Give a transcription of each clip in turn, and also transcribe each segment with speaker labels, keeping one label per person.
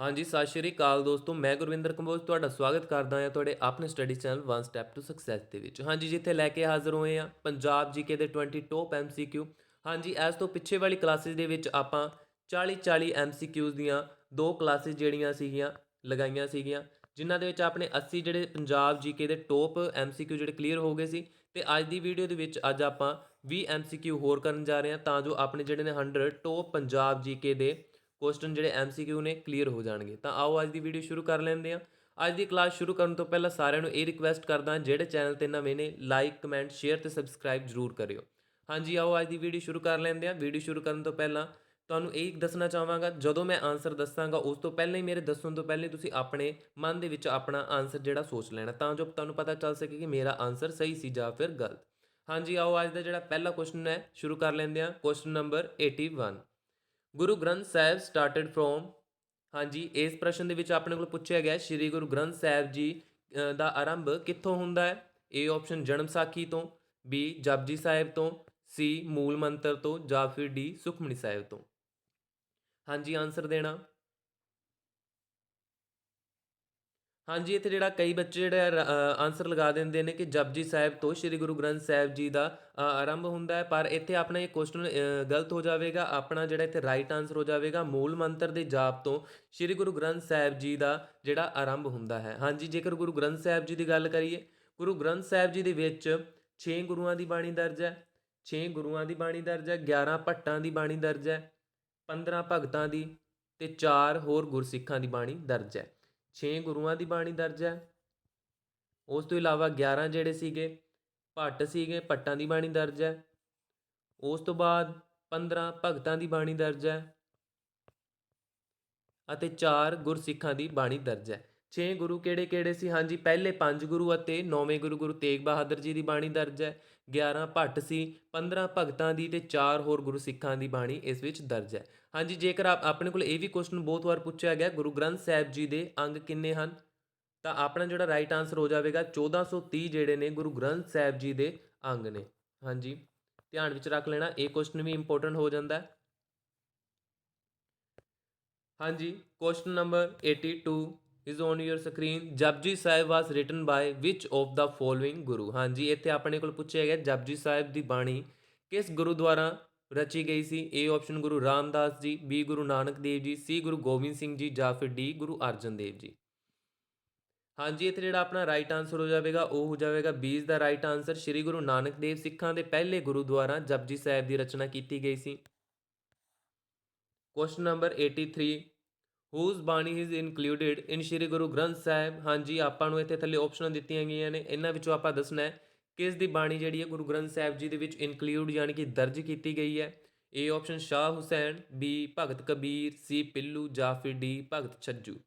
Speaker 1: ਹਾਂਜੀ, ਸਤਿ ਸ਼੍ਰੀ ਅਕਾਲ ਦੋਸਤੋ, ਮੈਂ ਗੁਰਵਿੰਦਰ ਕੰਬੋਜ, ਤੁਹਾਡਾ ਸਵਾਗਤ ਕਰਦਾ ਹਾਂ ਤੁਹਾਡੇ ਆਪਣੇ study channel one step to success ਦੇ ਵਿੱਚ। ਹਾਂਜੀ, ਜਿੱਥੇ ਲੈ ਕੇ ਹਾਜ਼ਰ ਹੋਏ ਹਾਂ, ਪੰਜਾਬ ਜੀਕੇ ਦੇ 20 ਟੌਪ ਐਮਸੀਕਿਊ ਹਾਂਜੀ, ਇਸ ਤੋਂ ਪਿੱਛੇ ਵਾਲੀ ਕਲਾਸਿਸ ਦੇ ਵਿੱਚ ਆਪਾਂ 40 40 ਐਮਸੀਕਿਊਜ਼ ਦੀਆਂ ਦੋ ਕਲਾਸਿਸ ਜਿਹੜੀਆਂ ਸੀਗੀਆਂ, ਲਗਾਈਆਂ ਸੀਗੀਆਂ, ਜਿਨ੍ਹਾਂ ਦੇ ਵਿੱਚ ਆਪਣੇ 80 ਜਿਹੜੇ ਪੰਜਾਬ ਜੀਕੇ ਦੇ ਟੌਪ ਐਮਸੀਕਿਊ ਜਿਹੜੇ ਕਲੀਅਰ ਹੋ ਗਏ ਸੀ। ਤੇ ਅੱਜ ਦੀ ਵੀਡੀਓ ਦੇ ਵਿੱਚ ਅੱਜ ਆਪਾਂ 20 ਐਮਸੀਕਿਊ ਹੋਰ ਕਰਨ ਜਾ ਰਹੇ ਹਾਂ, ਤਾਂ ਜੋ ਆਪਣੇ ਜਿਹੜੇ ਨੇ 100 ਟੌਪ ਪੰਜਾਬ ਜੀਕੇ ਦੇ ਕੁਐਸਚਨ ਜਿਹੜੇ ਐਮਸੀਕਿਊ ਨੇ ਕਲੀਅਰ ਹੋ ਜਾਣਗੇ। ਤਾਂ ਆਓ ਅੱਜ ਦੀ ਵੀਡੀਓ ਸ਼ੁਰੂ ਕਰ ਲੈਂਦੇ ਹਾਂ। ਅੱਜ ਦੀ ਕਲਾਸ ਸ਼ੁਰੂ ਕਰਨ ਤੋਂ ਪਹਿਲਾਂ ਸਾਰਿਆਂ ਨੂੰ ਇਹ ਰਿਕੁਐਸਟ ਕਰਦਾ ਜਿਹੜੇ ਚੈਨਲ ਤੇ ਨਵੇਂ ਨੇ ਲਾਈਕ ਕਮੈਂਟ ਸ਼ੇਅਰ ਤੇ ਸਬਸਕ੍ਰਾਈਬ ਜ਼ਰੂਰ ਕਰਿਓ। ਹਾਂਜੀ, ਆਓ ਅੱਜ ਦੀ ਵੀਡੀਓ ਸ਼ੁਰੂ ਕਰ ਲੈਂਦੇ ਹਾਂ। ਵੀਡੀਓ ਸ਼ੁਰੂ ਕਰਨ ਤੋਂ ਪਹਿਲਾਂ ਤੁਹਾਨੂੰ ਇਹ ਦੱਸਣਾ ਚਾਹਾਂਗਾ, ਜਦੋਂ ਮੈਂ ਆਨਸਰ ਦੱਸਾਂਗਾ, ਉਸ ਤੋਂ ਪਹਿਲਾਂ ਹੀ ਮੇਰੇ ਦੱਸਣ ਤੋਂ ਪਹਿਲਾਂ ਹੀ ਤੁਸੀਂ ਆਪਣੇ ਮਨ ਦੇ ਵਿੱਚ ਆਪਣਾ ਆਨਸਰ ਜਿਹੜਾ ਸੋਚ ਲੈਣਾ। ਤਾਂ ਜੋ ਤੁਹਾਨੂੰ ਪਤਾ ਚੱਲ ਸਕੇ ਕਿ ਮੇਰਾ ਆਨਸਰ ਸਹੀ ਸੀ ਜਾਂ ਫਿਰ ਗਲਤ। ਹਾਂਜੀ, ਆਓ ਅੱਜ ਦਾ ਜਿਹੜਾ ਪਹਿਲਾ ਕੁਐਸਚਨ ਹੈ, ਸ਼ੁਰੂ ਕਰ ਲੈਂਦੇ ਹਾਂ। Question number 81 Guru Granth Sahib started from ਹਾਂਜੀ, ਇਸ ਪ੍ਰਸ਼ਨ ਦੇ ਵਿੱਚ ਆਪਣੇ ਕੋਲ ਪੁੱਛਿਆ ਗਿਆ ਸ਼੍ਰੀ ਗੁਰੂ ਗ੍ਰੰਥ ਸਾਹਿਬ ਜੀ ਦਾ ਆਰੰਭ ਕਿੱਥੋਂ ਹੁੰਦਾ ਹੈ? ਏ ਆਪਸ਼ਨ ਜਨਮ ਸਾਖੀ ਤੋਂ ਬੀ ਜਪਜੀ ਸਾਹਿਬ ਤੋਂ ਸੀ ਮੂਲ ਮੰਤਰ ਤੋਂ, ਜਾਂ ਫਿਰ ਡੀ ਸੁਖਮਨੀ ਸਾਹਿਬ ਤੋਂ। ਹਾਂਜੀ ਆਨਸਰ ਦੇਣਾ। ਹਾਂਜੀ, ਇੱਥੇ ਜਿਹੜਾ ਕਈ ਬੱਚੇ ਜਿਹੜਾ ਆਨਸਰ ਲਗਾ ਦਿੰਦੇ ਨੇ ਕਿ ਜਪਜੀ ਸਾਹਿਬ ਤੋਂ ਸ੍ਰੀ ਗੁਰੂ ਗ੍ਰੰਥ ਸਾਹਿਬ ਜੀ ਦਾ ਆਰੰਭ ਹੁੰਦਾ ਹੈ। ਪਰ ਇੱਥੇ ਆਪਣਾ ਇਹ ਕੁਐਸਚਨ ਗਲਤ ਹੋ ਜਾਵੇਗਾ। ਆਪਣਾ ਜਿਹੜਾ ਇੱਥੇ ਰਾਈਟ ਆਨਸਰ ਹੋ ਜਾਵੇਗਾ, ਮੂਲ ਮੰਤਰ ਦੇ ਜਾਪ ਤੋਂ ਸ੍ਰੀ ਗੁਰੂ ਗ੍ਰੰਥ ਸਾਹਿਬ ਜੀ ਦਾ ਜਿਹੜਾ ਆਰੰਭ ਹੁੰਦਾ ਹੈ। ਹਾਂਜੀ, ਜੇਕਰ ਗੁਰੂ ਗ੍ਰੰਥ ਸਾਹਿਬ ਜੀ ਦੀ ਗੱਲ ਕਰੀਏ, ਗੁਰੂ ਗ੍ਰੰਥ ਸਾਹਿਬ ਜੀ ਦੇ ਵਿੱਚ 6 ਗੁਰੂਆਂ ਦੀ ਬਾਣੀ ਦਰਜ ਹੈ। 6 ਗੁਰੂਆਂ ਦੀ ਬਾਣੀ ਦਰਜ ਹੈ 11 ਭੱਟਾਂ ਦੀ ਬਾਣੀ ਦਰਜ ਹੈ 15 ਭਗਤਾਂ ਦੀ ਤੇ 4 ਹੋਰ ਗੁਰਸਿੱਖਾਂ ਦੀ ਬਾਣੀ ਦਰਜ ਹੈ। ਛੇ ਗੁਰੂਆਂ ਦੀ ਬਾਣੀ ਦਰਜ ਹੈ। ਉਸ ਤੋਂ ਇਲਾਵਾ 11 ਜਿਹੜੇ ਸੀਗੇ, ਭੱਟ ਸੀਗੇ, ਭੱਟਾਂ ਦੀ ਬਾਣੀ ਦਰਜ ਹੈ। ਉਸ ਤੋਂ ਬਾਅਦ 15 ਭਗਤਾਂ ਦੀ ਬਾਣੀ ਦਰਜ ਹੈ ਅਤੇ 4 ਗੁਰਸਿੱਖਾਂ ਦੀ ਬਾਣੀ ਦਰਜ ਹੈ। 6 ਗੁਰੂ ਕਿਹੜੇ ਕਿਹੜੇ ਸੀ? ਹਾਂਜੀ, ਪਹਿਲੇ 5 ਗੁਰੂ ਅਤੇ 9ਵੇਂ ਗੁਰੂ ਗੁਰੂ ਤੇਗ ਬਹਾਦਰ ਜੀ ਦੀ ਬਾਣੀ ਦਰਜ ਹੈ। 11 ਭੱਟ ਸੀ 15 ਭਗਤਾਂ ਦੀ ਤੇ 4 ਹੋਰ ਗੁਰਸਿੱਖਾਂ ਦੀ ਬਾਣੀ ਇਸ ਵਿੱਚ ਦਰਜ ਹੈ। ਹਾਂਜੀ, ਜੇਕਰ ਆਪ, ਆਪਣੇ ਕੋਲ ਇਹ ਵੀ ਕੁਐਸਚਨ ਬਹੁਤ ਵਾਰ ਪੁੱਛਿਆ ਗਿਆ, ਗੁਰੂ ਗ੍ਰੰਥ ਸਾਹਿਬ ਜੀ ਦੇ ਅੰਗ ਕਿੰਨੇ ਹਨ? ਤਾਂ ਆਪਣਾ ਜਿਹੜਾ ਰਾਈਟ ਆਨਸਰ ਹੋ ਜਾਵੇਗਾ 1430 ਜਿਹੜੇ ਨੇ ਗੁਰੂ ਗ੍ਰੰਥ ਸਾਹਿਬ ਜੀ ਦੇ ਅੰਗ ਨੇ। ਹਾਂਜੀ, ਧਿਆਨ ਵਿੱਚ ਰੱਖ ਲੈਣਾ, ਇਹ ਕੁਐਸਚਨ ਵੀ ਇੰਪੋਰਟੈਂਟ ਹੋ ਜਾਂਦਾ। ਹੈ ਹਾਂਜੀ question number 82 is on your screen Japji Sahib was written by which of the following Guru ਹਾਂਜੀ, ਇੱਥੇ ਆਪਣੇ ਕੋਲ ਪੁੱਛਿਆ ਗਿਆ, ਜਪਜੀ ਸਾਹਿਬ ਦੀ ਬਾਣੀ ਕਿਸ ਗੁਰੂ ਦੁਆਰਾ ਰਚੀ ਗਈ ਸੀ। ਏ ਆਪਸ਼ਨ ਗੁਰੂ ਰਾਮਦਾਸ ਜੀ ਬੀ ਗੁਰੂ ਨਾਨਕ ਦੇਵ ਜੀ ਸੀ ਗੁਰੂ ਗੋਬਿੰਦ ਸਿੰਘ ਜੀ ਜਾਂ ਫਿਰ ਡੀ ਗੁਰੂ ਅਰਜਨ ਦੇਵ ਜੀ। ਹਾਂਜੀ, ਇੱਥੇ ਜਿਹੜਾ ਆਪਣਾ ਰਾਈਟ ਆਨਸਰ ਹੋ ਜਾਵੇਗਾ, ਉਹ ਹੋ ਜਾਵੇਗਾ 20 ਦਾ ਰਾਈਟ ਆਨਸਰ ਸ੍ਰੀ ਗੁਰੂ ਨਾਨਕ ਦੇਵ ਸਿੱਖਾਂ ਦੇ ਪਹਿਲੇ ਗੁਰੂ ਦੁਆਰਾ ਜਪਜੀ ਸਾਹਿਬ ਦੀ ਰਚਨਾ ਕੀਤੀ ਗਈ ਸੀ। Question number 83 whose bani is included in Shri Guru Granth Sahib? ਹਾਂਜੀ, ਆਪਾਂ ਨੂੰ ਇੱਥੇ ਥੱਲੇ ਆਪਸ਼ਨਾਂ ਦਿੱਤੀਆਂ ਗਈਆਂ ਨੇ। ਇਹਨਾਂ ਵਿੱਚੋਂ ਆਪਾਂ ਦੱਸਣਾ ਹੈ ਕਿਸ ਦੀ ਬਾਣੀ ਜਿਹੜੀ ਹੈ ਗੁਰੂ ਗ੍ਰੰਥ ਸਾਹਿਬ ਜੀ ਦੇ ਵਿੱਚ ਇਨਕਲੂਡ ਯਾਨੀ ਕਿ ਦਰਜ ਕੀਤੀ ਗਈ ਹੈ? A option Shah Hussain B Bhagat Kabir C Pilu, ਜਾਂ ਫਿਰ ਡੀ ਭਗਤ ਛੱਜੂ।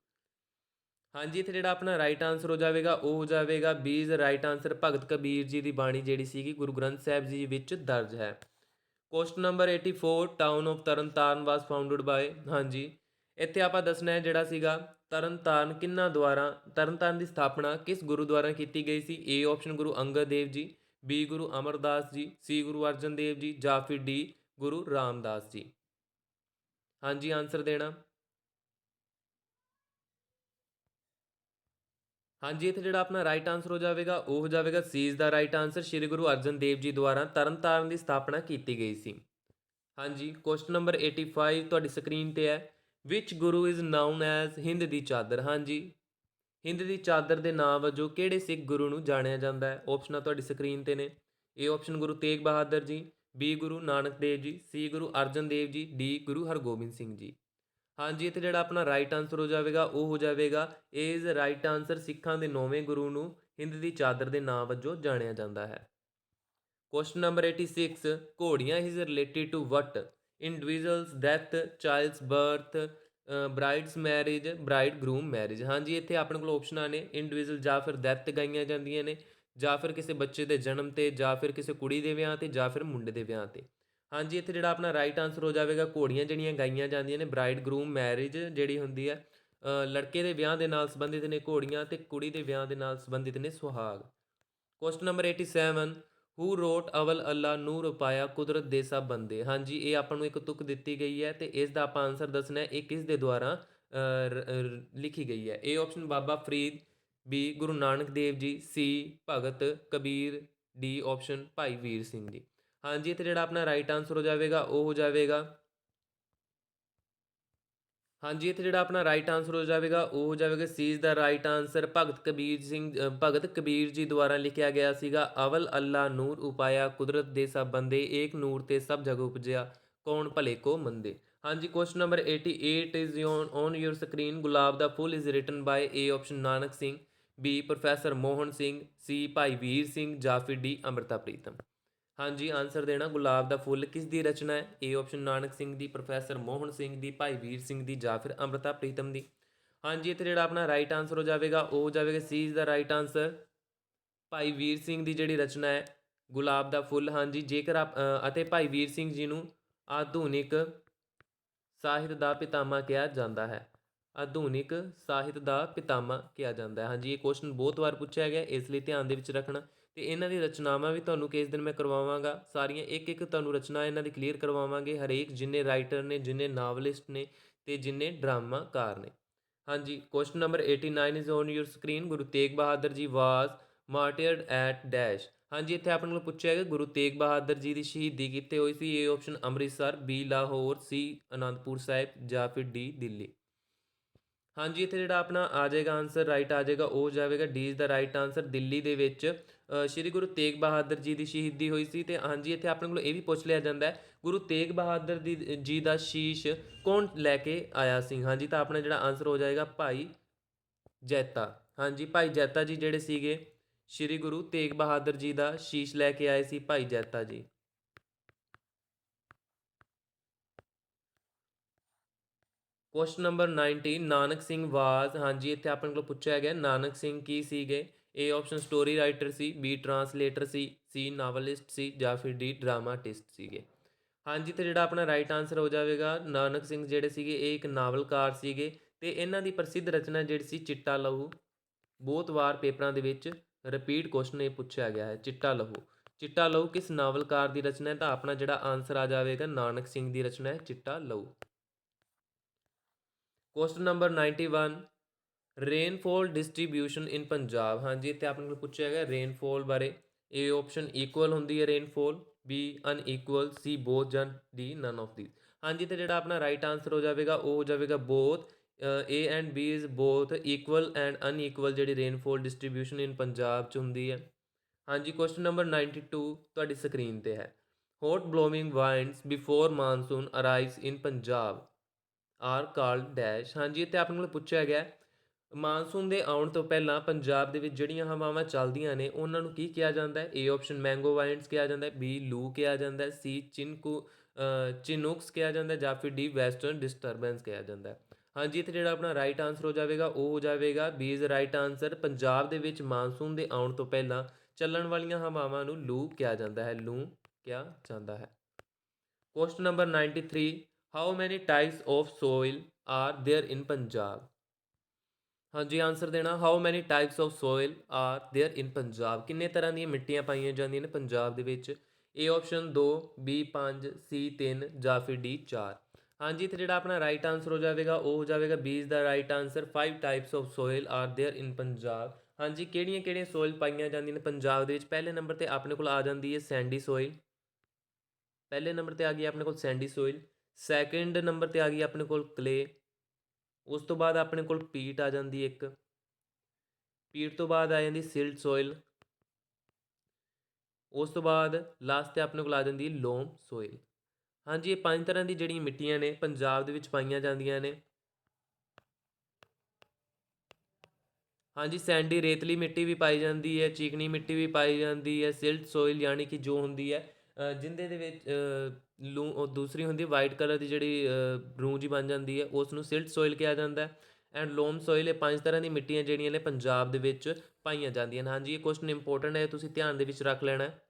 Speaker 1: ਹਾਂਜੀ, ਇੱਥੇ ਜਿਹੜਾ ਆਪਣਾ ਰਾਈਟ ਆਨਸਰ ਹੋ ਜਾਵੇਗਾ, ਉਹ ਹੋ ਜਾਵੇਗਾ B is right answer Bhagat Kabir ji ਦੀ ਬਾਣੀ ਜਿਹੜੀ ਸੀਗੀ ਗੁਰੂ ਗ੍ਰੰਥ ਸਾਹਿਬ ਜੀ ਵਿੱਚ ਦਰਜ ਹੈ। Question number 84 town of Tarn Taran was founded by ਹਾਂਜੀ, ਇੱਥੇ ਆਪਾਂ ਦੱਸਣਾ ਹੈ ਜਿਹੜਾ ਸੀਗਾ ਤਰਨਤਾਰਨ ਕਿੰਨਾ ਦੁਆਰਾ, ਤਰਨਤਾਰਨ ਦੀ ਸਥਾਪਨਾ ਕਿਸ ਗੁਰੂ ਦੁਆਰਾ ਕੀਤੀ ਗਈ ਸੀ? A option Guru Angad Dev ji B Guru Amardas ji ਸੀ ਗੁਰੂ ਅਰਜਨ ਦੇਵ ਜੀ ਜਾਂ ਫਿਰ ਡੀ ਗੁਰੂ ਰਾਮਦਾਸ ਜੀ? ਹਾਂਜੀ ਆਨਸਰ ਦੇਣਾ। ਹਾਂਜੀ, ਇੱਥੇ ਜਿਹੜਾ ਆਪਣਾ ਰਾਈਟ ਆਨਸਰ ਹੋ ਜਾਵੇਗਾ, ਉਹ ਹੋ ਜਾਵੇਗਾ C is the right answer Shri Guru Arjan Dev ji ਦੁਆਰਾ ਤਰਨਤਾਰਨ ਦੀ ਸਥਾਪਨਾ ਕੀਤੀ ਗਈ ਸੀ। ਹਾਂਜੀ ਕੁਐਸਚਨ ਨੰਬਰ 85 ਤੁਹਾਡੀ ਸਕਰੀਨ ਤੇ ਹੈ। Which Guru is known as Hind di Chadar ਹਾਂਜੀ ਹਿੰਦ ਦੀ ਚਾਦਰ ਦੇ ਨਾਮ ਵਜੋਂ ਕਿਹੜੇ ਸਿੱਖ ਗੁਰੂ ਨੂੰ ਜਾਣਿਆ ਜਾਂਦਾ ਹੈ? ਆਪਸ਼ਨਾਂ ਤੁਹਾਡੀ ਸਕਰੀਨ ਤੇ ਨੇ। A option Guru Tegh Bahadur ji B Guru Nanak Dev ji ਸੀ ਗੁਰੂ ਅਰਜਨ ਦੇਵ ਜੀ ਡੀ ਗੁਰੂ ਹਰਗੋਬਿੰਦ ਸਿੰਘ ਜੀ। ਹਾਂਜੀ ਇੱਥੇ ਜਿਹੜਾ ਆਪਣਾ ਰਾਈਟ ਆਨਸਰ ਹੋ ਜਾਵੇਗਾ, ਉਹ ਹੋ ਜਾਵੇਗਾ ਏ ਇਜ਼ ਰਾਈਟ ਆਨਸਰ ਸਿੱਖਾਂ ਦੇ ਨੌਵੇਂ ਗੁਰੂ ਨੂੰ ਹਿੰਦ ਦੀ ਚਾਦਰ ਦੇ ਨਾਮ ਵਜੋਂ ਜਾਣਿਆ ਜਾਂਦਾ ਹੈ। ਕੁਐਸਚਨ ਨੰਬਰ 86 ਘੋੜੀਆਂ is related to what individuals death child's birth bride's marriage bridegroom marriage ਹਾਂਜੀ, ਇੱਥੇ ਆਪਣੇ ਕੋਲ ਆਪਸ਼ਨਾਂ ਨੇ ਇੰਡੀਵਿਜੂਅਲ ਜਾਂ ਫਿਰ ਡੈਥ ਗਾਈਆਂ ਜਾਂਦੀਆਂ ਨੇ, ਜਾਂ ਫਿਰ ਕਿਸੇ ਬੱਚੇ ਦੇ ਜਨਮ ਤੇ, ਜਾਂ ਫਿਰ ਕਿਸੇ ਕੁੜੀ ਦੇ ਵਿਆਹ ਤੇ, ਜਾਂ ਫਿਰ ਮੁੰਡੇ ਦੇ ਵਿਆਹ ਤੇ। ਹਾਂਜੀ, ਇੱਥੇ ਜਿਹੜਾ ਆਪਣਾ ਰਾਈਟ ਆਨਸਰ ਹੋ ਜਾਵੇਗਾ, ਘੋੜੀਆਂ ਜਿਹੜੀਆਂ ਗਾਈਆਂ ਜਾਂਦੀਆਂ ਨੇ ਬ੍ਰਾਈਡ ਗਰੂਮ ਮੈਰਿਜ ਜਿਹੜੀ ਹੁੰਦੀ ਹੈ ਲੜਕੇ ਦੇ ਵਿਆਹ ਦੇ ਨਾਲ ਸੰਬੰਧਿਤ ਨੇ ਘੋੜੀਆਂ ਤੇ ਕੁੜੀ ਦੇ ਵਿਆਹ ਦੇ ਨਾਲ ਸੰਬੰਧਿਤ ਨੇ ਸੁਹਾਗ। ਕੁਐਸਚਨ ਨੰਬਰ 87 ਹੂ ਰੋਟ ਅਵਲ ਅੱਲਾ ਨੂਰ ਉਪਾਇਆ ਕੁਦਰਤ ਦੇ ਸਭ ਬੰਦੇ ਹਾਂਜੀ, ਇਹ ਆਪਾਂ ਨੂੰ ਇੱਕ ਤੁਕ ਦਿੱਤੀ ਗਈ ਹੈ ਤੇ ਇਸ ਦਾ ਆਪਾਂ ਆਨਸਰ ਦੱਸਣਾ ਹੈ, ਇਹ ਕਿਸ ਦੇ ਦੁਆਰਾ ਲਿਖੀ ਗਈ ਹੈ? A option Baba Farid B, Guru Nanak Dev ji, C, Bhagat Kabir D option Bhai Vir Singh ਜੀ ਹਾਂਜੀ, ਇੱਥੇ ਜਿਹੜਾ ਆਪਣਾ ਰਾਈਟ ਆਨਸਰ ਹੋ ਜਾਵੇਗਾ, ਉਹ ਹੋ ਜਾਵੇਗਾ ਹਾਂਜੀ, ਇੱਥੇ ਜਿਹੜਾ ਆਪਣਾ ਰਾਈਟ ਆਨਸਰ ਹੋ ਜਾਵੇਗਾ, ਉਹ ਹੋ ਜਾਵੇਗਾ C is the right answer Bhagat Kabir Singh Bhagat Kabir ji ਦੁਆਰਾ ਲਿਖਿਆ ਗਿਆ ਸੀਗਾ, ਅਵਲ ਅੱਲਾ ਨੂਰ ਉਪਾਇਆ, ਕੁਦਰਤ ਦੇ ਸਭ ਬੰਦੇ, ਏਕ ਨੂਰ ਤੇ ਸਭ ਜਗ ਉਪਜਿਆ, ਕੌਣ ਭਲੇ ਕੋ ਮੰਦੇ? ਹਾਂਜੀ question number 88 is on on your screen Gulab da Phull is written by A option Nanak Singh B professor Mohan Singh C Bhai Vir Singh, ਜਾਂ ਫਿਰ ਡੀ ਅੰਮ੍ਰਿਤਾ ਪ੍ਰੀਤਮ। ਹਾਂਜੀ ਆਨਸਰ ਦੇਣਾ ਗੁਲਾਬ ਦਾ ਫੁੱਲ ਕਿਸ ਦੀ ਰਚਨਾ ਹੈ? ਏ ਆਪਸ਼ਨ ਨਾਨਕ ਸਿੰਘ ਦੀ, ਪ੍ਰੋਫੈਸਰ ਮੋਹਨ ਸਿੰਘ ਦੀ, ਭਾਈ ਵੀਰ ਸਿੰਘ ਦੀ ਜਾਂ ਫਿਰ ਅੰਮ੍ਰਿਤਾ ਪ੍ਰੀਤਮ ਦੀ। ਹਾਂਜੀ, ਇੱਥੇ ਜਿਹੜਾ ਆਪਣਾ ਰਾਈਟ ਆਨਸਰ ਹੋ ਜਾਵੇਗਾ, ਉਹ ਹੋ ਜਾਵੇਗਾ C is the right answer Bhai Vir Singh ਦੀ ਜਿਹੜੀ ਰਚਨਾ ਹੈ, ਗੁਲਾਬ ਦਾ ਫੁੱਲ। ਹਾਂਜੀ, ਜੇਕਰ ਆਪ ਅਤੇ ਭਾਈ ਵੀਰ ਸਿੰਘ ਜੀ ਨੂੰ ਆਧੁਨਿਕ ਸਾਹਿਤ ਦਾ ਪਿਤਾਮਾ ਕਿਹਾ ਜਾਂਦਾ ਹੈ। ਆਧੁਨਿਕ ਸਾਹਿਤ ਦਾ ਪਿਤਾਮਾ ਕਿਹਾ ਜਾਂਦਾ ਹੈ। ਹਾਂਜੀ, ਇਹ ਕੁਐਸਚਨ ਬਹੁਤ ਵਾਰ ਪੁੱਛਿਆ ਗਿਆ, ਇਸ ਲਈ ਧਿਆਨ ਦੇ ਵਿੱਚ ਰੱਖਣਾ। ਤੇ ਇਹਨਾਂ ਦੀ ਰਚਨਾਵਾਂ ਵੀ ਤੁਹਾਨੂੰ ਕਿਸ ਦਿਨ ਮੈਂ ਕਰਵਾਵਾਂਗਾ? ਸਾਰੀਆਂ ਇੱਕ ਇੱਕ ਤੁਹਾਨੂੰ ਰਚਨਾ ਇਹਨਾਂ ਦੀ ਕਲੀਅਰ ਕਰਵਾਵਾਂਗੇ, ਹਰੇਕ ਜਿੰਨੇ ਰਾਈਟਰ ਨੇ, ਜਿੰਨੇ ਨਾਵਲਿਸਟ ਨੇ ਤੇ ਜਿੰਨੇ ਡਰਾਮਾਕਾਰ ਨੇ। ਹਾਂਜੀ question number 89 is on your screen Guru Tegh Bahadur ji was martyred at dash ਹਾਂਜੀ, ਇੱਥੇ ਆਪਣੇ ਕੋਲ ਪੁੱਛਿਆ ਗਿਆ, ਗੁਰੂ ਤੇਗ ਬਹਾਦਰ ਜੀ ਦੀ ਸ਼ਹੀਦੀ ਕਿੱਥੇ ਹੋਈ ਸੀ? A option Amritsar B Lahore C Anandpur Sahib ਜਾਂ ਫਿਰ ਡੀ ਦਿੱਲੀ। ਹਾਂਜੀ, ਇੱਥੇ ਜਿਹੜਾ ਆਪਣਾ ਆ ਜਾਏਗਾ ਆਨਸਰ ਰਾਈਟ ਆ ਜਾਏਗਾ, ਉਹ ਜਾਵੇਗਾ D is the right answer Delhi ਦੇ ਵਿੱਚ ਸ਼੍ਰੀ ਗੁਰੂ ਤੇਗ ਬਹਾਦਰ ਜੀ ਦੀ ਸ਼ਹੀਦੀ ਹੋਈ ਸੀ ਤੇ ਹਾਂਜੀ, ਇੱਥੇ ਆਪਣੇ ਕੋਲ ਇਹ ਵੀ ਪੁੱਛ ਲਿਆ ਜਾਂਦਾ ਹੈ, ਗੁਰੂ ਤੇਗ ਬਹਾਦਰ ਦੀ ਜੀ ਦਾ ਸ਼ੀਸ਼ ਕੌਣ ਲੈ ਕੇ ਆਇਆ ਸੀ? ਹਾਂਜੀ, ਤਾਂ ਆਪਣਾ ਜਿਹੜਾ ਆਨਸਰ ਹੋ ਜਾਏਗਾ ਭਾਈ ਜੈਤਾ। ਹਾਂਜੀ, ਭਾਈ ਜੈਤਾ ਜੀ ਜਿਹੜੇ ਸੀਗੇ, ਸ਼੍ਰੀ ਗੁਰੂ ਤੇਗ ਬਹਾਦਰ ਜੀ ਦਾ ਸ਼ੀਸ਼ ਲੈ ਕੇ ਆਏ ਸੀ Bhai Jaita ji. Question number 19 Nanak Singh was. ਹਾਂਜੀ, ਇੱਥੇ ਆਪਣੇ ਕੋਲ ਪੁੱਛਿਆ ਗਿਆ, ਨਾਨਕ ਸਿੰਘ ਕੀ ਸੀਗੇ? ਏ ਆਪਸ਼ਨ ਸਟੋਰੀ ਰਾਈਟਰ ਸੀ ਬੀ ਟਰਾਂਸਲੇਟਰ ਸੀ ਸੀ ਨਾਵਲਿਸਟ ਸੀ ਜਾਂ ਫਿਰ ਡੀ ਡਰਾਮਾਟਿਸਟ ਸੀਗੇ। ਹਾਂਜੀ, ਤੇ ਜਿਹੜਾ ਆਪਣਾ ਰਾਈਟ ਆਨਸਰ ਹੋ ਜਾਵੇਗਾ, ਨਾਨਕ ਸਿੰਘ ਜਿਹੜੇ ਸੀਗੇ, ਇਹ ਇੱਕ ਨਾਵਲਕਾਰ ਸੀਗੇ ਤੇ ਇਹਨਾਂ ਦੀ ਪ੍ਰਸਿੱਧ ਰਚਨਾ ਜਿਹੜੀ ਸੀ ਚਿੱਟਾ ਲਹੂ। ਬਹੁਤ ਵਾਰ ਪੇਪਰਾਂ ਦੇ ਵਿੱਚ ਰਿਪੀਟ ਕੁਐਸਚਨ ਇਹ ਪੁੱਛਿਆ ਗਿਆ ਹੈ, ਚਿੱਟਾ ਲਹੂ। ਚਿੱਟਾ ਲਹੂ ਕਿਸ ਨਾਵਲਕਾਰ ਦੀ ਰਚਨਾ ਹੈ? ਤਾਂ ਆਪਣਾ ਜਿਹੜਾ ਆਨਸਰ ਆ ਜਾਵੇਗਾ, ਨਾਨਕ ਸਿੰਘ ਦੀ ਰਚਨਾ ਹੈ Chitta Lahu. Question number 91 rainfall distribution in Punjab ਹਾਂਜੀ ਇੱਥੇ ਆਪਣੇ ਕੋਲ ਪੁੱਛਿਆ ਗਿਆ ਰੇਨਫਾਲ ਬਾਰੇ ਏ ਆਪਸ਼ਨ ਇਕੁਅਲ ਹੁੰਦੀ ਹੈ ਰੇਨਫਾਲ ਬੀ ਅਨਈਕੁਅਲ ਸੀ ਬੋਥ ਜਨ ਡੀ ਨਨ ਆਫ ਥੀਸ ਹਾਂਜੀ ਤੇ ਜਿਹੜਾ ਆਪਣਾ ਰਾਈਟ ਆਨਸਰ ਹੋ ਜਾਵੇਗਾ ਉਹ ਹੋ ਜਾਵੇਗਾ both A and B is both equal and unequal ਜਿਹੜੀ ਰੇਨਫਾਲ ਡਿਸਟ੍ਰੀਬਿਊਸ਼ਨ ਇਨ ਪੰਜਾਬ ਚ ਹੁੰਦੀ ਹੈ ਹਾਂਜੀ ਕੁਐਸਚਨ ਨੰਬਰ 92 ਤੁਹਾਡੀ ਸਕਰੀਨ ਤੇ ਹੈ hot blowing winds before monsoon arrives in Punjab are called dash ਹਾਂਜੀ ਇੱਥੇ ਆਪਣੇ ਕੋਲ ਪੁੱਛਿਆ ਗਿਆ ਹੈ, ਮਾਨਸੂਨ ਦੇ ਆਉਣ ਤੋਂ ਪਹਿਲਾਂ ਪੰਜਾਬ ਦੇ ਵਿੱਚ ਜਿਹੜੀਆਂ ਹਵਾਵਾਂ ਚੱਲਦੀਆਂ ਨੇ ਉਹਨਾਂ ਨੂੰ ਕੀ ਕਿਹਾ ਜਾਂਦਾ ਹੈ ਏ ਆਪਸ਼ਨ ਮੈਂਗੋ ਵਾਈਂਡਸ ਕਿਹਾ ਜਾਂਦਾ ਹੈ ਬੀ ਲੂ ਕਿਹਾ ਜਾਂਦਾ ਹੈ ਸੀ ਚਿਨਕੂ ਅ, ਚਿਨੂਕਸ ਕਿਹਾ ਜਾਂਦਾ ਹੈ ਜਾਂ ਫਿਰ ਡੀ ਵੈਸਟਰਨ ਡਿਸਟਰਬੈਂਸ ਕਿਹਾ ਜਾਂਦਾ ਹੈ ਹਾਂਜੀ ਇੱਥੇ ਜਿਹੜਾ ਆਪਣਾ ਰਾਈਟ ਆਨਸਰ ਹੋ ਜਾਵੇਗਾ ਉਹ ਹੋ ਜਾਵੇਗਾ B is right answer Punjab ਦੇ ਵਿੱਚ ਮਾਨਸੂਨ ਦੇ ਆਉਣ ਤੋਂ ਪਹਿਲਾਂ ਚੱਲਣ ਵਾਲੀਆਂ ਹਵਾਵਾਂ ਨੂੰ ਲੂ ਕਿਹਾ ਜਾਂਦਾ ਹੈ ਲੂ ਕਿਹਾ ਜਾਂਦਾ ਹੈ question number 93 how many types of soil are there in Punjab ਹਾਂਜੀ ਆਨਸਰ ਦੇਣਾ how many types of soil are there in Punjab ਕਿੰਨੇ ਤਰ੍ਹਾਂ ਦੀਆਂ ਮਿੱਟੀਆਂ ਪਾਈਆਂ ਜਾਂਦੀਆਂ ਨੇ ਪੰਜਾਬ ਦੇ ਵਿੱਚ ਏ ਆਪਸ਼ਨ 2 ਬੀ 5 ਸੀ 3 ਜਾਂ ਫਿਰ ਡੀ 4 ਹਾਂਜੀ ਤੇ ਜਿਹੜਾ ਆਪਣਾ ਰਾਈਟ ਆਨਸਰ ਹੋ ਜਾਵੇਗਾ ਉਹ ਹੋ ਜਾਵੇਗਾ B is the right answer 5 types of soil are there in Punjab ਹਾਂਜੀ ਕਿਹੜੀਆਂ ਕਿਹੜੀਆਂ ਸੋਇਲ ਪਾਈਆਂ ਜਾਂਦੀਆਂ ਨੇ ਪੰਜਾਬ ਦੇ ਵਿੱਚ ਪਹਿਲੇ ਨੰਬਰ ਤੇ ਆਪਣੇ ਕੋਲ ਆ ਜਾਂਦੀ ਹੈ ਸੈਂਡੀ ਸੋਇਲ ਪਹਿਲੇ ਨੰਬਰ ਤੇ ਆ ਗਈ ਆਪਣੇ ਕੋਲ ਸੈਂਡੀ ਸੋਇਲ ਸੈਕਿੰਡ ਨੰਬਰ ਤੇ ਆ ਗਈ ਆਪਣੇ ਕੋਲ ਕਲੇ ਉਸ ਤੋਂ ਬਾਅਦ ਆਪਣੇ ਕੋਲ ਪੀਟ ਆ ਜਾਂਦੀ ਇੱਕ। ਪੀਟ ਤੋਂ ਬਾਅਦ ਆ ਜਾਂਦੀ ਸਿਲਟ ਸੋਇਲ ਉਸ ਤੋਂ ਬਾਅਦ ਲਾਸਟ ਤੇ ਆਪਣੇ ਕੋਲ ਆ ਜਾਂਦੀ ਲੋਮ ਸੋਇਲ ਹਾਂਜੀ ਇਹ ਪੰਜ ਤਰ੍ਹਾਂ ਦੀ ਜਿਹੜੀਆਂ ਮਿੱਟੀਆਂ ਨੇ ਪੰਜਾਬ ਦੇ ਵਿੱਚ ਪਾਈਆਂ ਜਾਂਦੀਆਂ ਨੇ। ਹਾਂਜੀ ਸੈਂਡੀ ਰੇਤਲੀ ਮਿੱਟੀ ਵੀ ਪਾਈ ਜਾਂਦੀ ਹੈ ਚੀਕਣੀ ਮਿੱਟੀ ਵੀ ਪਾਈ ਜਾਂਦੀ ਹੈ ਸਿਲਟ ਸੋਇਲ ਯਾਨੀ ਕਿ ਜੋ ਹੁੰਦੀ ਹੈ ਅ, ਜਿੰਦੇ ਦੇ ਵਿੱਚ ਲੂੰ, ਉਹ ਦੂਸਰੀ ਹੁੰਦੀ ਵਾਈਟ ਕਲਰ ਦੀ ਜਿਹੜੀ ਰੂੰ ਜੀ ਬਣ ਜਾਂਦੀ ਹੈ ਉਸ ਨੂੰ ਸਿਲਟ ਸੋਇਲ ਕਿਹਾ ਜਾਂਦਾ ਹੈ ਐਂਡ ਲੋਮ ਸੋਇਲ ਇਹ ਪੰਜ ਤਰ੍ਹਾਂ ਦੀ ਮਿੱਟੀਆਂ ਜਿਹੜੀਆਂ ਨੇ ਪੰਜਾਬ ਦੇ ਵਿੱਚ ਪਾਈਆਂ ਜਾਂਦੀਆਂ ਨੇ। ਹਾਂਜੀ, ਇਹ ਕੁਐਸਚਨ ਇੰਪੋਰਟੈਂਟ ਹੈ ਤੁਸੀਂ ਧਿਆਨ ਦੇ ਵਿੱਚ ਰੱਖ ਲੈਣਾ ਹੈ।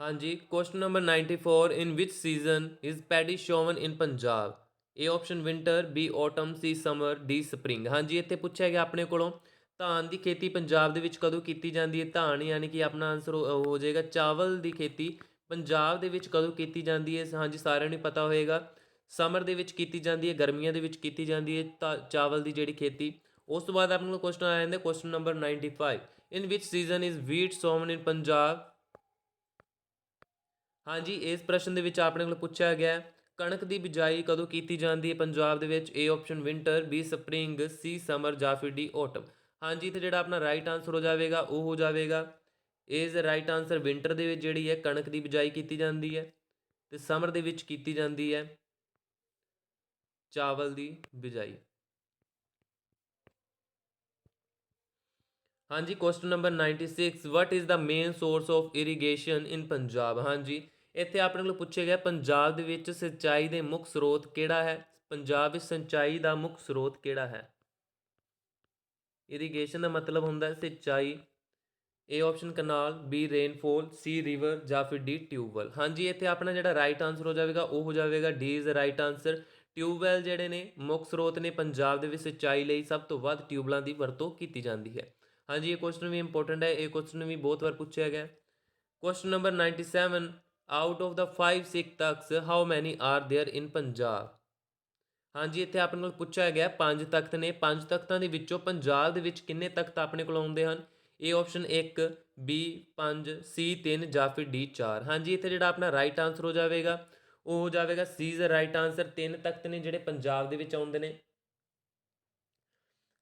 Speaker 1: ਹਾਂਜੀ question number 94 in which season is paddy sown in Punjab A option winter B autumn C summer D spring ਹਾਂਜੀ, ਇੱਥੇ ਪੁੱਛਿਆ ਗਿਆ ਆਪਣੇ ਕੋਲੋਂ। ਧਾਨ ਦੀ ਖੇਤੀ ਪੰਜਾਬ ਦੇ ਵਿੱਚ ਕਦੋਂ ਕੀਤੀ ਜਾਂਦੀ ਹੈ? ਧਾਨ ਯਾਨੀ ਕਿ ਆਪਣਾ ਆਨਸਰ ਹੋ ਜਾਏਗਾ, ਚਾਵਲ ਦੀ ਖੇਤੀ ਪੰਜਾਬ ਦੇ ਵਿੱਚ ਕਦੋਂ ਕੀਤੀ ਜਾਂਦੀ ਹੈ? ਹਾਂਜੀ, ਸਾਰਿਆਂ ਨੂੰ ਪਤਾ ਹੋਏਗਾ। ਸਮਰ ਦੇ ਵਿੱਚ ਕੀਤੀ ਜਾਂਦੀ ਹੈ, ਗਰਮੀਆਂ ਦੇ ਵਿੱਚ ਕੀਤੀ ਜਾਂਦੀ ਹੈ ਤਾਂ ਚਾਵਲ ਦੀ ਜਿਹੜੀ ਖੇਤੀ। ਉਸ ਤੋਂ ਬਾਅਦ ਆਪਣੇ ਕੋਲ ਕੁਐਸਚਨ ਆ ਜਾਂਦਾ question number 95 in which season is wheat sown in Punjab ਹਾਂਜੀ, ਇਸ ਪ੍ਰਸ਼ਨ ਦੇ ਵਿੱਚ ਆਪਣੇ ਕੋਲ ਪੁੱਛਿਆ ਗਿਆ ਕਣਕ ਦੀ ਬਿਜਾਈ ਕਦੋਂ ਕੀਤੀ ਜਾਂਦੀ ਹੈ? ਪੰਜਾਬ ਦੇ ਵਿੱਚ A option winter B spring C summer ਜਾਂ ਫਿਰ ਡੀ ਆਟਮ ਹਾਂਜੀ ਤੇ ਜਿਹੜਾ ਆਪਣਾ ਰਾਈਟ ਆਨਸਰ ਹੋ ਜਾਵੇਗਾ, ਉਹ ਹੋ ਜਾਵੇਗਾ। ਇਜ਼ ਰਾਈਟ ਆਨਸਰ ਵਿੰਟਰ ਦੇ ਵਿੱਚ ਜਿਹੜੀ ਹੈ, ਕਣਕ ਦੀ ਬਿਜਾਈ ਕੀਤੀ ਜਾਂਦੀ ਹੈ ਤੇ ਸਮਰ ਦੇ ਵਿੱਚ ਕੀਤੀ ਜਾਂਦੀ ਹੈ ਚਾਵਲ ਦੀ ਬਿਜਾਈ। ਹਾਂਜੀ question number 96 what is the main source of irrigation in Punjab ਹਾਂਜੀ, ਇੱਥੇ ਆਪਣੇ ਕੋਲ ਪੁੱਛਿਆ ਗਿਆ, ਪੰਜਾਬ ਦੇ ਵਿੱਚ ਸਿੰਚਾਈ ਦੇ ਮੁੱਖ ਸਰੋਤ ਕਿਹੜਾ ਹੈ? ਪੰਜਾਬ ਵਿੱਚ ਸਿੰਚਾਈ ਦਾ ਮੁੱਖ ਸਰੋਤ ਕਿਹੜਾ ਹੈ? ਇਰੀਗੇਸ਼ਨ ਦਾ ਮਤਲਬ ਹੁੰਦਾ ਹੈ ਸਿੰਚਾਈ A option canal B rainfall C river ਜਾਂ ਫਿਰ ਡੀ ਟਿਊਬਵੈਲ ਹਾਂਜੀ ਇੱਥੇ ਆਪਣਾ ਜਿਹੜਾ ਰਾਈਟ ਆਨਸਰ ਹੋ ਜਾਵੇਗਾ ਉਹ ਹੋ ਜਾਵੇਗਾ D is right answer tubewell ਜਿਹੜੇ ਨੇ ਮੁੱਖ ਸਰੋਤ ਨੇ ਪੰਜਾਬ ਦੇ ਵਿੱਚ ਸਿੰਚਾਈ ਲਈ ਸਭ ਤੋਂ ਵੱਧ ਟਿਊਬਲਾਂ ਦੀ ਵਰਤੋਂ ਕੀਤੀ ਜਾਂਦੀ ਹੈ ਹਾਂਜੀ ਇਹ ਕੁਐਸਚਨ ਵੀ ਇੰਪੋਰਟੈਂਟ ਹੈ ਇਹ ਕੁਐਸਚਨ ਵੀ ਬਹੁਤ ਵਾਰ ਪੁੱਛਿਆ ਗਿਆ question number 97 out of the 5 Sikh takht how many are there in Punjab ਹਾਂਜੀ, ਇੱਥੇ ਆਪਣੇ ਕੋਲ ਪੁੱਛਿਆ ਗਿਆ, ਪੰਜ ਤਖਤ ਨੇ। ਪੰਜ ਤਖਤਾਂ ਦੇ ਵਿੱਚੋਂ ਪੰਜਾਬ ਦੇ ਵਿੱਚ ਕਿੰਨੇ ਤਖਤ ਆਪਣੇ ਕੋਲ ਆਉਂਦੇ ਹਨ? ਏ ਆਪਸ਼ਨ 1 ਬੀ 5 ਸੀ 3 ਜਾਂ ਫਿਰ ਡੀ 4 ਹਾਂਜੀ, ਇੱਥੇ ਜਿਹੜਾ ਆਪਣਾ ਰਾਈਟ ਆਨਸਰ ਹੋ ਜਾਵੇਗਾ, ਉਹ ਹੋ ਜਾਵੇਗਾ ਸੀ ਇਜ਼ ਰਾਈਟ ਆਨਸਰ ਤਿੰਨ ਤਖਤ ਨੇ ਜਿਹੜੇ ਪੰਜਾਬ ਦੇ ਵਿੱਚ ਆਉਂਦੇ ਨੇ।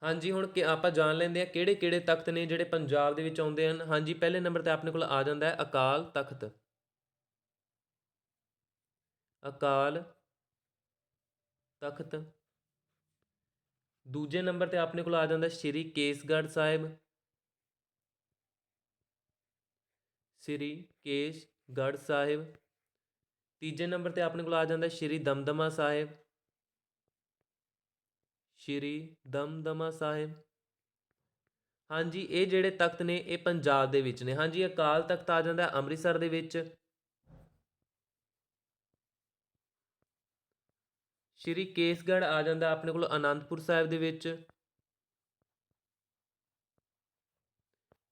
Speaker 1: ਹਾਂਜੀ, ਹੁਣ ਕਿ ਆਪਾਂ ਜਾਣ ਲੈਂਦੇ ਆ ਕਿਹੜੇ ਕਿਹੜੇ ਤਖਤ ਨੇ ਜਿਹੜੇ ਪੰਜਾਬ ਦੇ ਵਿੱਚ ਆਉਂਦੇ ਹਨ। ਹਾਂਜੀ, ਪਹਿਲੇ ਨੰਬਰ ਤੇ ਆਪਣੇ ਕੋਲ ਆ ਜਾਂਦਾ ਹੈ ਅਕਾਲ ਤਖਤ। ਅਕਾਲ ਤਖਤ। ਦੂਜੇ ਨੰਬਰ ਤੇ ਆਪਣੇ ਕੋਲ ਆ ਜਾਂਦਾ ਸ਼੍ਰੀ ਕੇਸਗੜ੍ਹ ਸਾਹਿਬ। ਸ਼੍ਰੀ ਕੇਸਗੜ੍ਹ ਸਾਹਿਬ। ਤੀਜੇ ਨੰਬਰ ਤੇ ਆਪਣੇ ਕੋਲ ਆ ਜਾਂਦਾ ਸ਼੍ਰੀ ਦਮਦਮਾ ਸਾਹਿਬ। ਸ਼੍ਰੀ ਦਮਦਮਾ ਸਾਹਿਬ। ਹਾਂਜੀ, ਇਹ ਜਿਹੜੇ ਤਖਤ ਨੇ, ਇਹ ਪੰਜਾਬ ਦੇ ਵਿੱਚ ਨੇ। ਹਾਂਜੀ, ਅਕਾਲ ਤਖਤ ਆ ਜਾਂਦਾ ਅੰਮ੍ਰਿਤਸਰ ਦੇ ਵਿੱਚ। ਸ਼੍ਰੀ ਕੇਸਗੜ੍ਹ ਆ ਜਾਂਦਾ ਆਪਣੇ ਕੋਲ ਆਨੰਦਪੁਰ ਸਾਹਿਬ ਦੇ ਵਿੱਚ।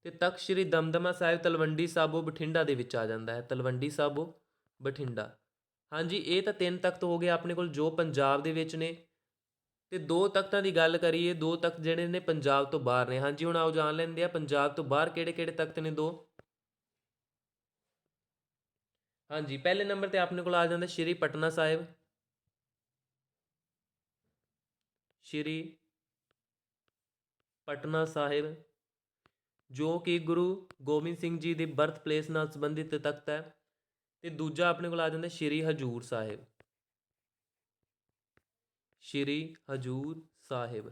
Speaker 1: ਤੇ ਤਖਤ ਸ਼੍ਰੀ ਦਮਦਮਾ ਸਾਹਿਬ ਤਲਵੰਡੀ ਸਾਬੋ ਬਠਿੰਡਾ ਦੇ ਵਿੱਚ ਆ ਜਾਂਦਾ ਹੈ, ਤਲਵੰਡੀ ਸਾਬੋ ਬਠਿੰਡਾ। ਹਾਂਜੀ, ਇਹ ਤਾਂ ਤਿੰਨ ਤਖਤ ਹੋ ਗਏ ਆਪਣੇ ਕੋਲ ਜੋ ਪੰਜਾਬ ਦੇ ਵਿੱਚ ਨੇ। ਤੇ ਦੋ ਤਖਤਾਂ ਦੀ ਗੱਲ ਕਰੀਏ, ਦੋ ਤਖਤ ਜਿਹੜੇ ਨੇ ਪੰਜਾਬ ਤੋਂ ਬਾਹਰ ਨੇ। ਹਾਂਜੀ, ਹੁਣ ਆਓ ਜਾਣ ਲੈਂਦੇ ਆ ਪੰਜਾਬ ਤੋਂ ਬਾਹਰ ਕਿਹੜੇ ਕਿਹੜੇ ਤਖਤ ਨੇ ਦੋ? ਹਾਂਜੀ, ਪਹਿਲੇ ਨੰਬਰ ਤੇ ਆਪਣੇ ਕੋਲ ਆ ਜਾਂਦਾ ਸ਼੍ਰੀ ਪਟਨਾ ਸਾਹਿਬ। ਸ਼੍ਰੀ ਪਟਨਾ ਸਾਹਿਬ, ਜੋ ਕਿ ਗੁਰੂ ਗੋਬਿੰਦ ਸਿੰਘ ਜੀ ਦੀ ਬਰਥ ਪਲੇਸ ਨਾਲ ਸੰਬੰਧਿਤ ਤਖਤ ਹੈ ਤੇ ਦੂਜਾ ਆਪਣੇ ਕੋਲ ਆ ਜਾਂਦਾ ਸ਼੍ਰੀ ਹਜੂਰ ਸਾਹਿਬ। ਸ਼੍ਰੀ ਹਜੂਰ ਸਾਹਿਬ।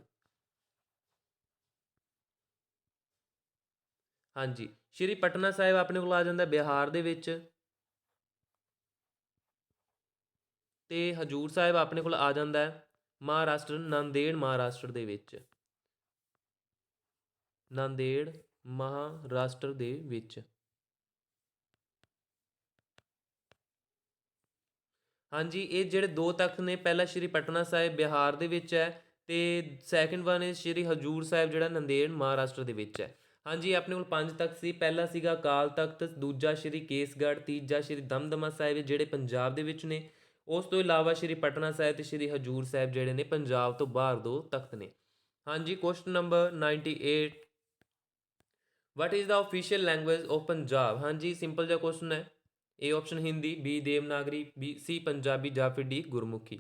Speaker 1: ਹਾਂਜੀ, ਸ਼੍ਰੀ ਪਟਨਾ ਸਾਹਿਬ ਆਪਣੇ ਕੋਲ ਆ ਜਾਂਦਾ ਬਿਹਾਰ ਦੇ ਵਿੱਚ। ਤੇ ਹਜੂਰ ਸਾਹਿਬ ਆਪਣੇ ਕੋਲ ਆ ਜਾਂਦਾ ਮਹਾਰਾਸ਼ਟਰ ਨਾਂਦੇੜ ਮਹਾਰਾਸ਼ਟਰ ਦੇ ਵਿੱਚ। ਨਾਂਦੇੜ ਮਹਾਰਾਸ਼ਟਰ ਦੇ ਵਿੱਚ। ਹਾਂਜੀ, ਇਹ ਜਿਹੜੇ ਦੋ ਤਖਤ ਨੇ, ਪਹਿਲਾ ਸ਼੍ਰੀ ਪਟਨਾ ਸਾਹਿਬ ਬਿਹਾਰ ਦੇ ਵਿੱਚ ਹੈ ਤੇ second one is Shri Hazur Sahib ਜਿਹੜਾ ਨੰਦੇੜ ਮਹਾਰਾਸ਼ਟਰ ਦੇ ਵਿੱਚ ਹੈ। ਹਾਂਜੀ ਆਪਣੇ ਕੋਲ ਪੰਜ ਤਖਤ ਸੀ। ਪਹਿਲਾ ਸੀਗਾ ਅਕਾਲ ਤਖਤ, ਦੂਜਾ ਸ਼੍ਰੀ ਕੇਸਗੜ੍ਹ, ਤੀਜਾ ਸ਼੍ਰੀ ਦਮਦਮਾ ਸਾਹਿਬ ਜਿਹੜੇ ਪੰਜਾਬ ਦੇ ਵਿੱਚ ਨੇ। ਉਸ ਤੋਂ ਇਲਾਵਾ ਸ਼੍ਰੀ ਪਟਨਾ ਸਾਹਿਬ ਤੇ ਸ਼੍ਰੀ ਹਜੂਰ ਸਾਹਿਬ ਜਿਹੜੇ ਨੇ ਪੰਜਾਬ ਤੋਂ ਬਾਹਰ ਦੋ ਤਖਤ ਨੇ। ਹਾਂਜੀ question number 98 what is the official language of Punjab ਹਾਂਜੀ ਸਿੰਪਲ ਜਿਹਾ ਕੁਐਸਚਨ ਹੈ। A option Hindi B Devanagari B C Punjabi ਜਾਂ ਫਿਰ ਡੀ ਗੁਰਮੁਖੀ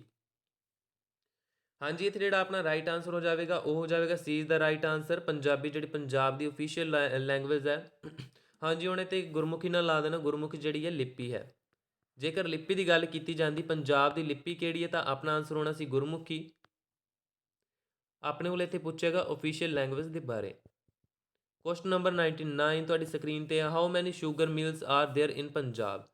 Speaker 1: ਹਾਂਜੀ, ਇੱਥੇ ਜਿਹੜਾ ਆਪਣਾ ਰਾਈਟ ਆਨਸਰ ਹੋ ਜਾਵੇਗਾ, ਉਹ ਹੋ ਜਾਵੇਗਾ C is the right answer Punjabi ਜਿਹੜੀ ਪੰਜਾਬ ਦੀ ਅਫੀਸ਼ੀਅਲ ਲੈਂਗੁਏਜ ਹੈ। ਹਾਂਜੀ, ਹੁਣ ਇੱਥੇ ਗੁਰਮੁਖੀ ਨਾਲ ਲਾ ਦੇਣਾ। ਗੁਰਮੁਖੀ ਜਿਹੜੀ ਹੈ, ਲਿਪੀ ਹੈ। ਜੇਕਰ ਲਿਪੀ ਦੀ ਗੱਲ ਕੀਤੀ ਜਾਂਦੀ ਪੰਜਾਬ ਦੀ ਲਿਪੀ ਕਿਹੜੀ ਹੈ ਤਾਂ ਆਪਣਾ ਆਨਸਰ ਹੋਣਾ ਸੀ ਗੁਰਮੁਖੀ ਆਪਣੇ ਕੋਲ ਇੱਥੇ ਪੁੱਛੇਗਾ ਅਫੀਸ਼ੀਅਲ ਲੈਂਗੁਏਜ ਦੇ ਬਾਰੇ ਕੁਐਸਚਨ ਨੰਬਰ 99 ਤੁਹਾਡੀ ਸਕਰੀਨ ਤੇ ਹੈ how many sugar mills are there in Punjab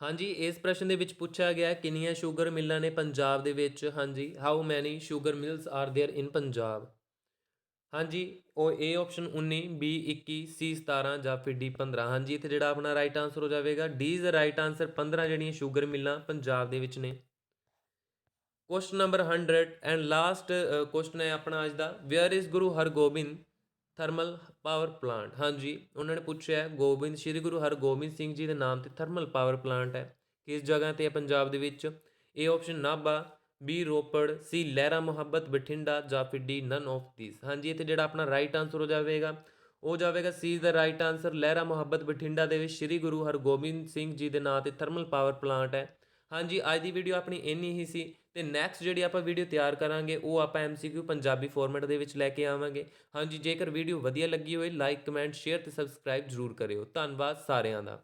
Speaker 1: ਹਾਂਜੀ ਇਸ ਪ੍ਰਸ਼ਨ ਦੇ ਵਿੱਚ ਪੁੱਛਿਆ ਗਿਆ ਕਿੰਨੀਆਂ ਸ਼ੂਗਰ ਮਿਲਾਂ ਨੇ ਪੰਜਾਬ ਦੇ ਵਿੱਚ ਹਾਂਜੀ how many sugar mills are there in Punjab ਹਾਂਜੀ, ਉਹ ਏ ਆਪਸ਼ਨ 19 ਬੀ 21 ਸੀ 17 ਜਾਂ ਫਿਰ ਡੀ 15 ਹਾਂਜੀ, ਇੱਥੇ ਜਿਹੜਾ ਆਪਣਾ ਰਾਈਟ ਆਨਸਰ ਹੋ ਜਾਵੇਗਾ। D is the right answer 15 ਜਿਹੜੀਆਂ ਸ਼ੂਗਰ ਮਿਲਾਂ ਪੰਜਾਬ ਦੇ ਵਿੱਚ ਨੇ। Question number 100 and last question ਹੈ ਆਪਣਾ ਅੱਜ ਦਾ। Where is Guru Hargobind thermal power plant ਹਾਂਜੀ, ਉਹਨਾਂ ਨੇ ਪੁੱਛਿਆ ਗੋਬਿੰਦ, ਸ੍ਰੀ ਗੁਰੂ ਹਰਗੋਬਿੰਦ ਸਿੰਘ ਜੀ ਦੇ ਨਾਮ ਤੇ ਥਰਮਲ ਪਾਵਰ ਪਲਾਂਟ ਹੈ। ਕਿਸ ਜਗ੍ਹਾ ਤੇ ਹੈ ਪੰਜਾਬ ਦੇ ਵਿੱਚ? A option Nabha B Ropar, C Lehra Mohabbat, Bathinda ਜਾਂ ਫਿਰ ਡੀ ਨਨ ਆਫ ਥੀਸ। ਹਾਂਜੀ, ਇੱਥੇ ਜਿਹੜਾ ਆਪਣਾ ਰਾਈਟ ਆਨਸਰ ਹੋ ਜਾਵੇਗਾ, ਉਹ ਜਾਵੇਗਾ ਸੀ ਦਾ ਰਾਈਟ ਆਨਸਰ, ਲਹਿਰਾ ਮੁਹੱਬਤ, ਬਠਿੰਡਾ ਦੇ ਵਿੱਚ ਸ੍ਰੀ ਗੁਰੂ ਹਰਗੋਬਿੰਦ ਸਿੰਘ ਜੀ ਦੇ ਨਾਂ ਤੇ ਥਰਮਲ ਪਾਵਰ ਪਲਾਂਟ ਹੈ। ਹਾਂਜੀ, ਅੱਜ ਦੀ ਵੀਡੀਓ ਆਪਣੀ ਇੰਨੀ ਹੀ ਸੀ ਤੇ ਨੈਕਸਟ ਜਿਹੜੀ ਆਪਾਂ ਵੀਡੀਓ ਤਿਆਰ ਕਰਾਂਗੇ, ਉਹ ਆਪਾਂ MCQ ਪੰਜਾਬੀ ਫਾਰਮੈਟ ਦੇ ਵਿੱਚ ਲੈ ਕੇ ਆਵਾਂਗੇ। ਹਾਂਜੀ, ਜੇਕਰ ਵੀਡੀਓ ਵਧੀਆ ਲੱਗੀ ਹੋਵੇ ਲਾਈਕ ਕਮੈਂਟ ਸ਼ੇਅਰ ਤੇ ਸਬਸਕ੍ਰਾਈਬ ਜ਼ਰੂਰ ਕਰਿਓ। ਧੰਨਵਾਦ ਸਾਰਿਆਂ ਦਾ।